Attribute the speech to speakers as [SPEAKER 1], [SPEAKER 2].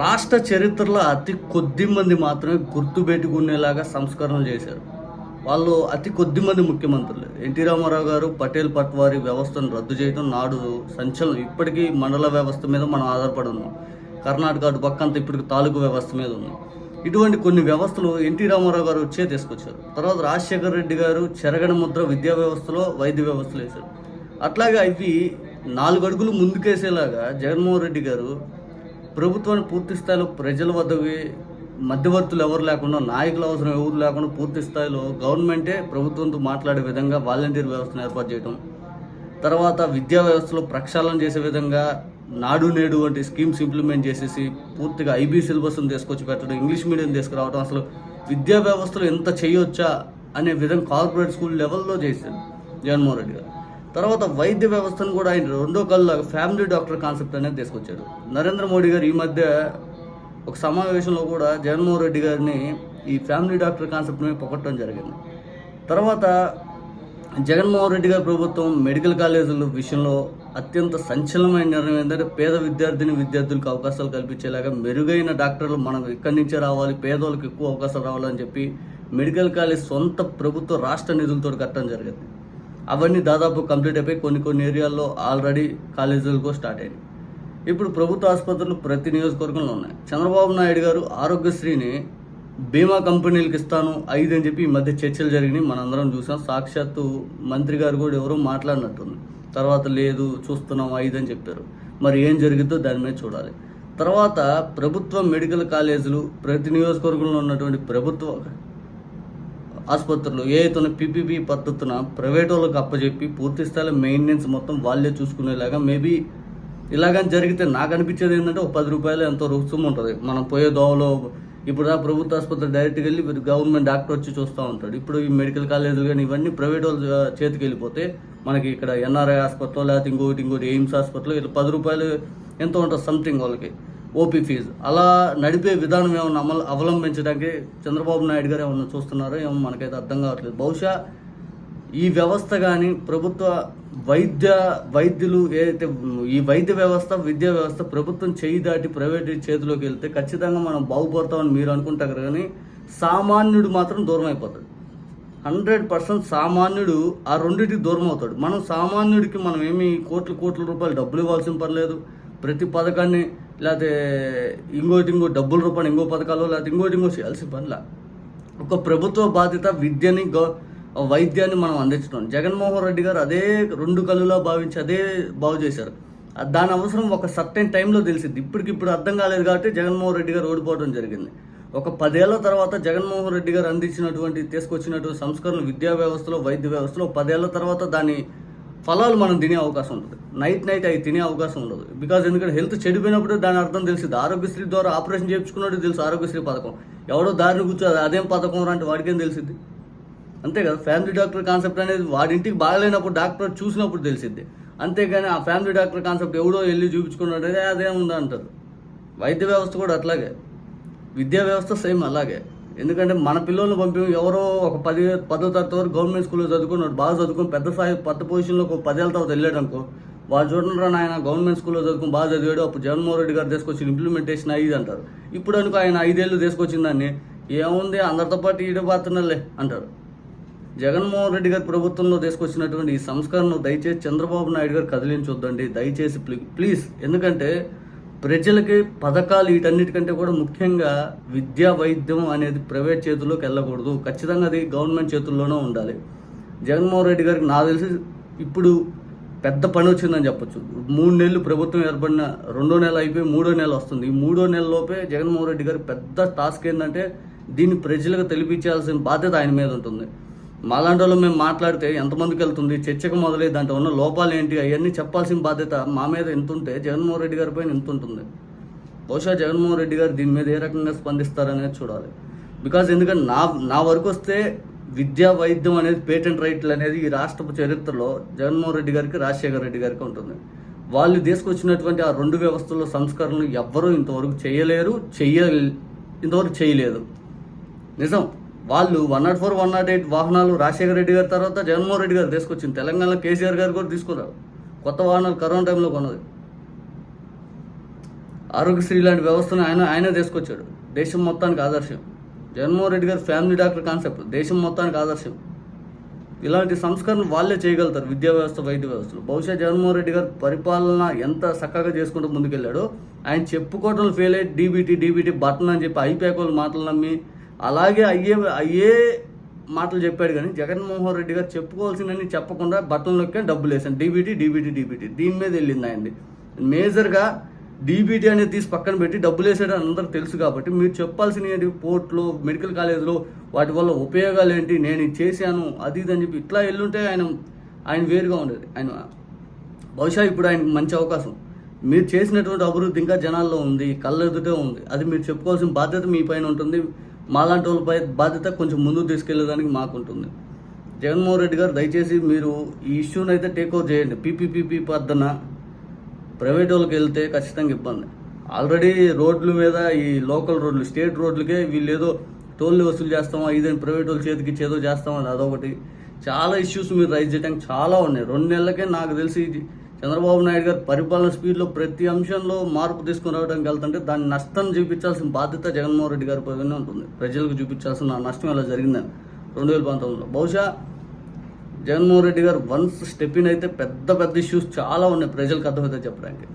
[SPEAKER 1] రాష్ట్ర చరిత్రలో అతి కొద్ది మంది మాత్రమే గుర్తుపెట్టుకునేలాగా సంస్కరణలు చేశారు. వాళ్ళు అతి కొద్ది మంది ముఖ్యమంత్రులు. ఎన్టీ రామారావు గారు పటేల్ పట్వారి వ్యవస్థను రద్దు చేయడం నాడు సంచలనం. ఇప్పటికీ మండల వ్యవస్థ మీద మనం ఆధారపడి ఉన్నాం. కర్ణాటక అటు పక్క ఇప్పటికి తాలూకు వ్యవస్థ మీద ఉన్నాం. ఇటువంటి కొన్ని వ్యవస్థలు ఎన్టీ రామారావు గారు వచ్చే తీసుకొచ్చారు. తర్వాత రాజశేఖర రెడ్డి గారు చెరగని ముద్ర విద్యా వ్యవస్థలో వైద్య వ్యవస్థలు వేశారు. అట్లాగే అవి నాలుగు అడుగులు ముందుకేసేలాగా జగన్మోహన్ రెడ్డి గారు ప్రభుత్వాన్ని పూర్తి స్థాయిలో ప్రజల వద్దకి మధ్యవర్తులు ఎవరు లేకుండా నాయకుల అవసరం ఎవరు లేకుండా పూర్తి స్థాయిలో గవర్నమెంటే ప్రభుత్వంతో మాట్లాడే విధంగా వాలంటీర్ వ్యవస్థను ఏర్పాటు చేయడం తర్వాత విద్యా వ్యవస్థలో ప్రక్షాళన చేసే విధంగా నాడు నేడు వంటి స్కీమ్స్ ఇంప్లిమెంట్ చేసేసి పూర్తిగా ఐబీ సిలబస్ని తీసుకొచ్చి పెట్టడం ఇంగ్లీష్ మీడియం తీసుకురావడం అసలు విద్యా వ్యవస్థలో ఎంత చేయొచ్చా అనే విధంగా కార్పొరేట్ స్కూల్ లెవెల్లో చేశారు జగన్మోహన్ రెడ్డి గారు. తర్వాత వైద్య వ్యవస్థను కూడా ఆయన రెండో కళ్ళు ఫ్యామిలీ డాక్టర్ కాన్సెప్ట్ అనేది తీసుకొచ్చాడు. నరేంద్ర మోడీ గారు ఈ మధ్య ఒక సమావేశంలో కూడా జగన్మోహన్ రెడ్డి గారిని ఈ ఫ్యామిలీ డాక్టర్ కాన్సెప్ట్ని పొగట్టడం జరిగింది. తర్వాత జగన్మోహన్ రెడ్డి గారి ప్రభుత్వం మెడికల్ కాలేజీల విషయంలో అత్యంత సంచలనమైన నిర్ణయం ఏంటంటే పేద విద్యార్థిని విద్యార్థులకు అవకాశాలు కల్పించేలాగా మెరుగైన డాక్టర్లు మనం ఇక్కడి నుంచే రావాలి పేదోళ్ళకి ఎక్కువ అవకాశాలు రావాలని చెప్పి మెడికల్ కాలేజ్ సొంత ప్రభుత్వ రాష్ట్ర నిధులతో కట్టడం జరిగింది. అవన్నీ దాదాపు కంప్లీట్ అయిపోయి కొన్ని కొన్ని ఏరియాల్లో ఆల్రెడీ కాలేజీలకు స్టార్ట్ అయినాయి. ఇప్పుడు ప్రభుత్వ ఆసుపత్రులు ప్రతి నియోజకవర్గంలో ఉన్నాయి. చంద్రబాబు నాయుడు గారు ఆరోగ్యశ్రీని బీమా కంపెనీలకు ఇస్తాను ఐదు అని చెప్పి ఈ మధ్య చర్చలు జరిగినాయి. మనందరం చూసాం. సాక్షాత్తు మంత్రి గారు కూడా ఎవరో మాట్లాడినట్టుంది. తర్వాత లేదు చూస్తున్నాం ఐదు అని చెప్పారు. మరి ఏం జరిగిద్దో దాని మీద చూడాలి. తర్వాత ప్రభుత్వ మెడికల్ కాలేజీలు ప్రతి నియోజకవర్గంలో ఉన్నటువంటి ప్రభుత్వ ఆసుపత్రులు ఏ అయితే పీపీపీ పద్ధతిన ప్రైవేట్ వాళ్ళకి అప్పచెప్పి పూర్తి స్థాయిలో మెయింటెనెన్స్ మొత్తం వాళ్ళే చూసుకునేలాగా మేబీ ఇలాగని జరిగితే నాకు అనిపించేది ఏంటంటే ఒక పది రూపాయలు ఎంతో రుసుము ఉంటుంది. మనం పోయే దోవలో ఇప్పుడు ఆ ప్రభుత్వ ఆసుపత్రి డైరెక్ట్గా వెళ్ళి గవర్నమెంట్ డాక్టర్ వచ్చి చూస్తూ ఉంటాడు. ఇప్పుడు ఈ మెడికల్ కాలేజీలు కానీ ఇవన్నీ ప్రైవేట్ వాళ్ళ చేతికి వెళ్ళిపోతే మనకి ఇక్కడ ఎన్ఆర్ఐ హాస్పిటల్ లేకపోతే ఇంకోటి ఇంకోటి ఎయిమ్స్ హాస్పిటల్ ఇట్లా పది రూపాయలు ఎంతో ఉంటుంది సంథింగ్ వాళ్ళకి. ఓపీ ఫీజు అలా నడిపే విధానం ఏమన్నా అమలు అవలంబించడానికి చంద్రబాబు నాయుడు గారు ఏమన్నా చూస్తున్నారో ఏమో మనకైతే అర్థం కావట్లేదు. బహుశా ఈ వ్యవస్థ కానీ ప్రభుత్వ వైద్య వైద్యులు ఏదైతే ఈ వైద్య వ్యవస్థ విద్యా వ్యవస్థ ప్రభుత్వం చేయి దాటి ప్రైవేట్ చేతిలోకి వెళ్తే ఖచ్చితంగా మనం బాగుపడతామని మీరు అనుకుంటారు కానీ సామాన్యుడు మాత్రం దూరం అయిపోతాడు. హండ్రెడ్ పర్సెంట్ సామాన్యుడు ఆ రెండింటికి దూరం అవుతాడు. మనం సామాన్యుడికి మనం ఏమి కోట్ల కోట్ల రూపాయలు డబ్బులు ఇవ్వాల్సిన పర్లేదు ప్రతి పథకాన్ని లేకపోతే ఇంకోటి ఇంకో డబ్బుల రూపాయలు ఇంకో పథకాలు లేకపోతే ఇంకోటి ఇంకో చేయాల్సిన పనిలా? ఒక ప్రభుత్వ బాధ్యత విద్యని గౌ వైద్యాన్ని మనం అందించడం. జగన్మోహన్ రెడ్డి గారు అదే రెండు కళ్ళులా భావించి అదే బాగు చేశారు. దాని అవసరం ఒక సర్టెన్ టైంలో తెలిసింది. ఇప్పటికిప్పుడు అర్థం కాలేదు కాబట్టి జగన్మోహన్ రెడ్డి గారు ఓడిపోవడం జరిగింది. ఒక పదేళ్ళ తర్వాత జగన్మోహన్ రెడ్డి గారు అందించినటువంటి తీసుకొచ్చినటువంటి సంస్కరణ విద్యా వ్యవస్థలో వైద్య వ్యవస్థలో పదేళ్ళ తర్వాత దాని ఫలాలు మనం తినే అవకాశం ఉంటుంది నైట్ నైట్ అవి తినే అవకాశం ఉండదు. బికాజ్ ఎందుకంటే హెల్త్ చెడిపోయినప్పుడు దాని అర్థం తెలిసింది ఆరోగ్యశ్రీ ద్వారా ఆపరేషన్ చేయించుకున్నట్టు తెలుసు ఆరోగ్యశ్రీ పథకం. ఎవడో దారిని కూర్చోదు అదేం పథకం అంటే వాడికేం తెలిసింది అంతే కదా. ఫ్యామిలీ డాక్టర్ కాన్సెప్ట్ అనేది వాడింటికి బాగలేనప్పుడు డాక్టర్ చూసినప్పుడు తెలిసింది అంతేగాని ఆ ఫ్యామిలీ డాక్టర్ కాన్సెప్ట్ ఎవడో వెళ్ళి చూపించుకున్నాడు "ఏ, అదేముందా అంటారు. వైద్య వ్యవస్థ కూడా అట్లాగే. విద్యా వ్యవస్థ సేమ్ అలాగే. ఎందుకంటే మన పిల్లల్ని పంపి ఎవరో ఒక పది పదో తరగతి వరకు గవర్నమెంట్ స్కూల్లో చదువుకున్నాడు బాగా చదువుకొని పెద్ద స్థాయి పెద్ద పొజిషన్లో ఒక పదేళ్ళ తర్వాత వెళ్ళాడు అనుకో చూడండి రా నాయన గవర్నమెంట్ స్కూల్లో చదువుకుని బాగా చదివాడు అప్పుడు జగన్మోహన్ రెడ్డి గారు తీసుకొచ్చిన ఇంప్లిమెంటేషన్ అయ్యి అంటారు. ఇప్పుడు అనుకో ఆయన ఐదేళ్ళు తీసుకొచ్చిన దాన్ని ఏముంది అందరితో పాటు ఈడబాతున్నలే అంటారు. జగన్మోహన్ రెడ్డి గారి ప్రభుత్వంలో తీసుకొచ్చినటువంటి ఈ సంస్కరణను దయచేసి చంద్రబాబు నాయుడు గారు కదిలించొద్దండి దయచేసి ప్లీ- ప్లీజ్. ఎందుకంటే ప్రజలకి పథకాలు వీటన్నిటికంటే కూడా ముఖ్యంగా విద్యా వైద్యం అనేది ప్రైవేట్ చేతుల్లోకి వెళ్ళకూడదు. ఖచ్చితంగా అది గవర్నమెంట్ చేతుల్లోనే ఉండాలి. జగన్మోహన్ రెడ్డి గారికి నాకు తెలిసి ఇప్పుడు పెద్ద పని వచ్చిందని చెప్పొచ్చు. మూడు నెలలు ప్రభుత్వం ఏర్పడిన రెండో నెల అయిపోయి మూడో నెల వస్తుంది. ఈ మూడో నెలలోపే జగన్మోహన్ రెడ్డి గారి పెద్ద టాస్క్ ఏంటంటే దీన్ని ప్రజలకు తెలిపించాల్సిన బాధ్యత ఆయన మీద ఉంటుంది. మాలాంటి మేము మాట్లాడితే ఎంతమందికి వెళ్తుంది చర్చకు మొదలై దాంట్లో ఉన్న లోపాలు ఏంటి అవన్నీ చెప్పాల్సిన బాధ్యత మా మీద ఎంతుంటే జగన్మోహన్ రెడ్డి గారి పైన ఎంత ఉంటుంది బహుశా జగన్మోహన్ రెడ్డి గారు దీని మీద ఏ రకంగా స్పందిస్తారనేది చూడాలి. బికాజ్ ఎందుకంటే నా నా వరకు వస్తే విద్యా వైద్యం అనేది పేటెంట్ రైట్లు అనేది ఈ రాష్ట్ర చరిత్రలో జగన్మోహన్ రెడ్డి గారికి రాజశేఖర రెడ్డి గారికి ఉంటుంది. వాళ్ళు తీసుకొచ్చినటువంటి ఆ రెండు వ్యవస్థల్లో సంస్కరణలు ఎవ్వరూ ఇంతవరకు చేయలేరు చెయ్య ఇంతవరకు చేయలేదు. నిజం. వాళ్ళు one nought four one nought eight వాహనాలు రాజశేఖర రెడ్డి గారి తర్వాత జగన్మోహన్ రెడ్డి గారు తీసుకొచ్చింది. తెలంగాణలో కేసీఆర్ గారు కూడా తీసుకున్నారు. కొత్త వాహనాలు కరోనా టైంలో కొన్నది. ఆరోగ్యశ్రీ లాంటి వ్యవస్థను ఆయన ఆయనే తీసుకొచ్చాడు. దేశం మొత్తానికి ఆదర్శం. జగన్మోహన్ రెడ్డి గారు ఫ్యామిలీ డాక్టర్ కాన్సెప్ట్ దేశం మొత్తానికి ఆదర్శం. ఇలాంటి సంస్కరణ వాళ్ళే చేయగలుగుతారు విద్యా వ్యవస్థ వైద్య వ్యవస్థలు. బహుశా జగన్మోహన్ రెడ్డి గారు పరిపాలన ఎంత చక్కగా చేసుకుంటూ ముందుకెళ్ళాడో ఆయన చెప్పుకోవటం ఫెయిల్ అయ్యి డీబీటీ డీబీటీ బటన్ అని చెప్పి ఐపాక్ వాళ్ళు మాటలు నమ్మి అలాగే అయ్యే అయ్యే మాటలు చెప్పాడు కానీ జగన్మోహన్ రెడ్డి గారు చెప్పుకోవాల్సినని చెప్పకుండా బటన్లోకే డబ్బులు వేసాను డీబీటీ డీబీటీ డీబీటీ. దీని మీద వెళ్ళింది ఆయనది మేజర్గా డీబీటీ అనేది తీసి పక్కన పెట్టి డబ్బులు వేసాడని అందరూ తెలుసు కాబట్టి మీరు చెప్పాల్సిన ఏంటి? పోర్ట్లు మెడికల్ కాలేజీలో వాటి వల్ల ఉపయోగాలు ఏంటి? నేను చేశాను అది ఇది అని చెప్పి ఇట్లా వెళ్ళుంటే ఆయన ఆయన వేరుగా ఉండేది. ఆయన బహుశా ఇప్పుడు ఆయనకు మంచి అవకాశం. మీరు చేసినటువంటి అభివృద్ధి ఇంకా జనాల్లో ఉంది కళ్ళెదుటే ఉంది. అది మీరు చెప్పుకోవాల్సిన బాధ్యత మీ పైన ఉంటుంది. మాలాంటి వాళ్ళపై బాధ్యత కొంచెం ముందుకు తీసుకెళ్ళడానికి మాకు ఉంటుంది జగన్మోహన్ రెడ్డి గారు దయచేసి మీరు ఈ ఇష్యూని అయితే టేక్ ఓవర్ చేయండి. పీపీపీపీ పద్ధన ప్రైవేట్ వాళ్ళకి వెళ్తే ఖచ్చితంగా ఇబ్బంది. ఆల్రెడీ రోడ్ల మీద ఈ లోకల్ రోడ్లు స్టేట్ రోడ్లకే వీళ్ళు ఏదో టోల్ని వసూలు చేస్తామా ఇదేం ప్రైవేట్ వాళ్ళ చేతికి చేదో చేస్తామని అదొకటి. చాలా ఇష్యూస్ మీరు రైజ్ చేయడానికి చాలా ఉన్నాయి. రెండు నెలలకే నాకు తెలిసి చంద్రబాబు నాయుడు గారు పరిపాలన స్పీడ్లో ప్రతి అంశంలో మార్పు తీసుకుని రావడానికి వెళ్తుంటే దాన్ని నష్టం చూపించాల్సిన బాధ్యత జగన్మోహన్ రెడ్డి గారి పైన ఉంటుంది. ప్రజలకు చూపించాల్సిన నష్టం ఇలా జరిగిందని రెండు వేల పంతొమ్మిదిలో. బహుశా జగన్మోహన్ రెడ్డి గారు వన్స్ స్టెప్ ఇన్ అయితే పెద్ద పెద్ద ఇష్యూస్ చాలా ఉన్నాయి ప్రజలకు అర్థమవుతాయి చెప్పడానికి.